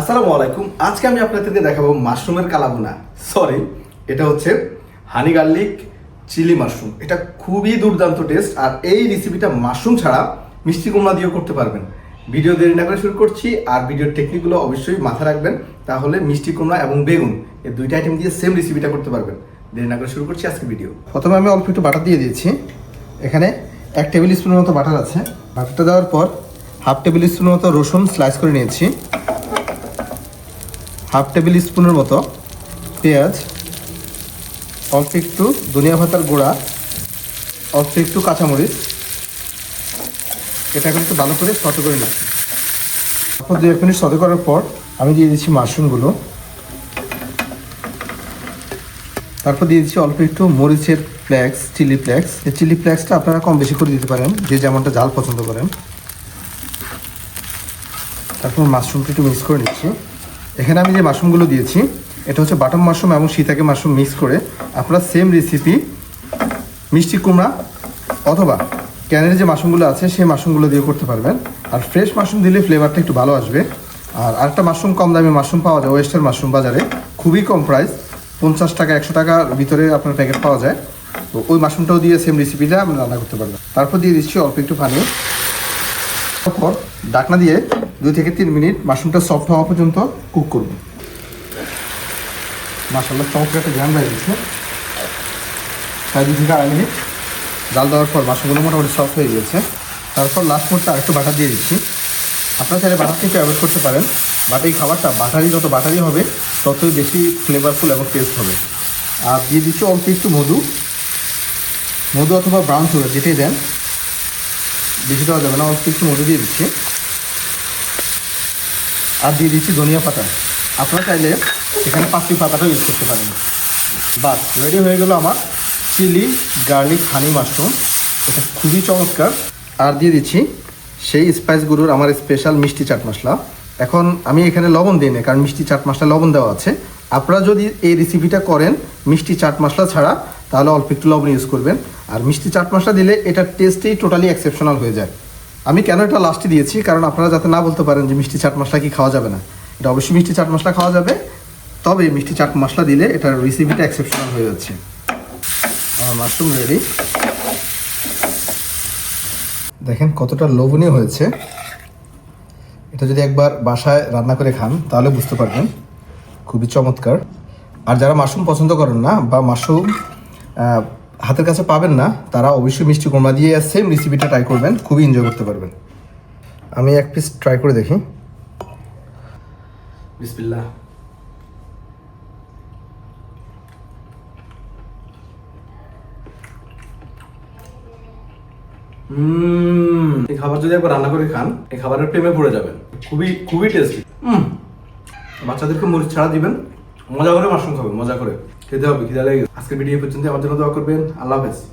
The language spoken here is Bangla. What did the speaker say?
আসসালামু আলাইকুম। আজকে আমি আপনাদেরকে দেখাবো মাশরুমের কালাভুনা সরি এটা হচ্ছে হানি গার্লিক চিলি মাশরুম। এটা খুবই দুর্দান্ত টেস্ট আর এই রেসিপিটা মাশরুম ছাড়া মিষ্টি কুমড়া দিয়েও করতে পারবেন। ভিডিও দেরি না করে শুরু করছি আর ভিডিওর টেকনিকগুলো অবশ্যই মাথায় রাখবেন। তাহলে মিষ্টি কুমড়া এবং বেগুন এই দুইটা আইটেম দিয়ে সেম রেসিপিটা করতে পারবেন। দেরি না করে শুরু করছি আজকে ভিডিও প্রথমে আমি অল্প একটু বাটার দিয়ে দিয়েছি। এখানে এক টেবিল স্পুনের মতো বাটার আছে। বাটারটা দেওয়ার পর হাফ টেবিল স্পুনের মতো রসুন স্লাইস করে নিয়েছি। হাফ টেবিল স্পুনের মতো পেঁয়াজ, অল্প একটু ধনিয়া পাতার গুঁড়া, অল্প একটু কাঁচামরিচ। এটা এখন একটু ভালো করে সতে করে নিচ্ছি। তারপর দু এক মিনিট সতে করার পর আমি দিয়ে দিচ্ছি মাশরুমগুলো। তারপর দিয়ে দিচ্ছি অল্প একটু মরিচের ফ্লেক্স, চিলি ফ্লেক্স। এই চিলি ফ্লেক্সটা আপনারা কম বেশি করে দিতে পারেন, যে যেমনটা জাল পছন্দ করেন। তারপর মাশরুমটা একটু মিক্স করে নিচ্ছি। এখানে আমি যে মাশরুমগুলো দিয়েছি, এটা হচ্ছে বাটন মাশরুম এবং শীতাকে মাশরুম মিক্স করে আপনারা সেম রেসিপি মিষ্টি কুমড়া অথবা ক্যানের যে মাশরুমগুলো আছে, সেই মাশরুমগুলো দিয়ে করতে পারবেন। আর ফ্রেশ মাশরুম দিলে ফ্লেভারটা একটু ভালো আসবে। আর আরেকটা মাশরুম কম দামে মাশরুম পাওয়া যায় ওয়েস্টার মাশরুম বাজারে। খুবই কম প্রাইস পঞ্চাশ টাকা, একশো টাকার ভিতরে আপনার প্যাকেট পাওয়া যায়। তো ওই মাশরুমটাও দিয়ে সেম রেসিপিটা আপনি রান্না করতে পারবেন। তারপর দিয়ে দিচ্ছি অল্প একটু পানি। তারপর ডাকনা দিয়ে দুই থেকে তিন মিনিট মাশরুমটা সফট হওয়া পর্যন্ত কুক করব। মাসাল্লাহ চমৎকার একটা জ্ঞান হয়ে গেছে। প্রায় দুই থেকে আড়াই মিনিট। জাল দেওয়ার পর মাশরুমগুলো মোটামুটি সফট হয়ে গিয়েছে। তারপর লাস্ট মোডটা আরেকটু বাটার দিয়ে দিচ্ছি। আপনারা চাইলে বাটার থেকে অ্যাভয়েড করতে পারেন। বাট এই খাবারটা বাটারি, যত বাটারি হবে, ততই বেশি ফ্লেভারফুল এবং টেস্ট হবে। আর দিয়ে দিচ্ছি অল্প একটু মধু। মধু অথবা ব্রাউন সুগার যেটাই দেন, বেশি দেওয়া যাবে না, অল্প একটু মধু দিয়ে দিচ্ছি। আর দিয়ে দিচ্ছি ধনিয়া পাতা। আপনারা চাইলে এখানে পাঁচটি পাতাটাও ইউজ করতে পারেন। বাস রেডি হয়ে গেল আমার চিলি গার্লিক হানি মাশরুম এটা খুবই চমৎকার। আর দিয়ে দিচ্ছি সেই স্পাইস গুঁড়োর আমার স্পেশাল মিষ্টি চাট মশলা। এখন আমি এখানে লবণ দিই না কারণ মিষ্টি চাট মশলা লবণ দেওয়া আছে। আপনারা যদি এই রেসিপিটা করেন মিষ্টি চাট মশলা ছাড়া, তাহলে অল্প একটু লবণ ইউজ করবেন। আর মিষ্টি চাট মশলা দিলে এটার টেস্টেই টোটালি এক্সেপশনাল হয়ে যায়। আমি কেন এটা লাস্টে দিয়েছি? কারণ আপনারা যাতে না বলতে পারেন যে মিষ্টি চাট মশলা কি খাওয়া যাবে না। এটা অবশ্যই মিষ্টি চাট মশলা খাওয়া যাবে। তবে মিষ্টি চাট মশলা দিলে এটার রেসিপিটা এক্সেপশনাল হয়ে যাচ্ছে। আমার মাশরুম রেডি দেখেন কতটা লোভনীয় হয়েছে। এটা যদি একবার বাসায় রান্না করে খান, তাহলে বুঝতে পারবেন খুবই চমৎকার। আর যারা মাশরুম পছন্দ করেন না বা মাশরুম হাতের কাছে পাবেন না, তারা অবশ্যই মিষ্টি কুমড়া দিয়ে সেম রেসিপিটা ট্রাই করবেন, খুবই এনজয় করতে পারবেন। আমি এক পিস ট্রাই করে দেখি। বিসমিল্লাহ। হুম, এই খাবার যদি একবার রান্না করে খান, এই খাবারের প্রেমে পড়ে যাবেন। খুবই খুবই টেস্টি বাচ্চাদেরকে মরিচ ছাড়া দিবেন, মজা করে মাশরুম খাবে মজা করে। খেতে হবে খিদা লেগে আজকে ভিডিও পর্যন্ত আমার জন্য দোয়া করবেন। আল্লাহ হাফেজ।